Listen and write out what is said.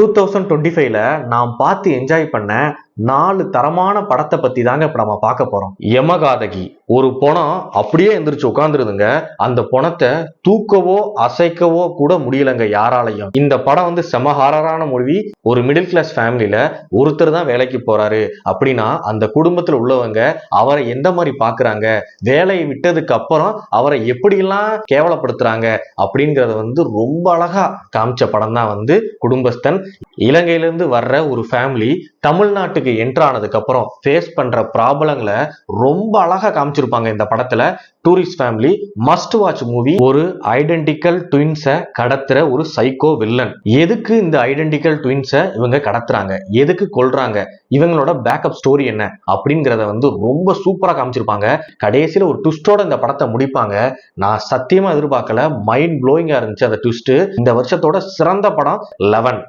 Two thousand twenty ஃபைவ்ல நான் பார்த்து என்ஜாய் பண்ண நாலு தரமான படத்தை பத்தி தாங்க இப்ப நம்ம பார்க்க போறோம். யமகாதகி. ஒரு பணம் அப்படியே எந்திரிச்சு உட்காந்துருதுங்க அந்த பணத்தை தூக்கவோ அசைக்கவோ கூட முடியலங்க யாராலையும். இந்த படம் வந்து செம ஹாரரான மொழி ஒரு மிடில் கிளாஸ் ஃபேமிலியில ஒருத்தர் தான் வேலைக்கு போறாரு அப்படின்னா அந்த குடும்பத்துல உள்ளவங்க அவரை எந்த மாதிரி பாக்குறாங்க? வேலையை விட்டதுக்கு அப்புறம் அவரை எப்படிலாம் கேவலப்படுத்துறாங்க? அப்படிங்கறத வந்து ரொம்ப அழகா காமிச்ச படம் தான் வந்து குடும்பஸ்தன். இலங்கையிலிருந்து வர்ற ஒரு ஃபேமிலி தமிழ்நாட்டுக்கு என்ட்ரு ஆனதுக்கப்புறம் ஃபேஸ் பண்ற ப்ராப்ளங்களை ரொம்ப அழகா காமிச்சிருப்பாங்க இந்த படத்துல. Tourist family must watch movie ஒரு ஐடென்டிக்கல் ட்வின்ஸை கடத்துற ஒரு சைக்கோ வில்லன் எதுக்கு இந்த ஐடென்டிக்கல் ட்வின்ஸை இவங்க கடத்துறாங்க? எதுக்கு கொள்றாங்க இவங்களோட பேக்கப் ஸ்டோரி என்ன? அப்படிங்கிறத வந்து ரொம்ப சூப்பரா காமிச்சிருப்பாங்க. கடைசியில ஒரு ட்விஸ்டோட இந்த படத்தை முடிப்பாங்க. நான் சத்தியமா எதிர்பார்க்கல. மைண்ட் ப்ளோயிங்காக இருந்துச்சு அந்த ட்விஸ்ட்டு இந்த வருஷத்தோட சிறந்த படம் லெவன்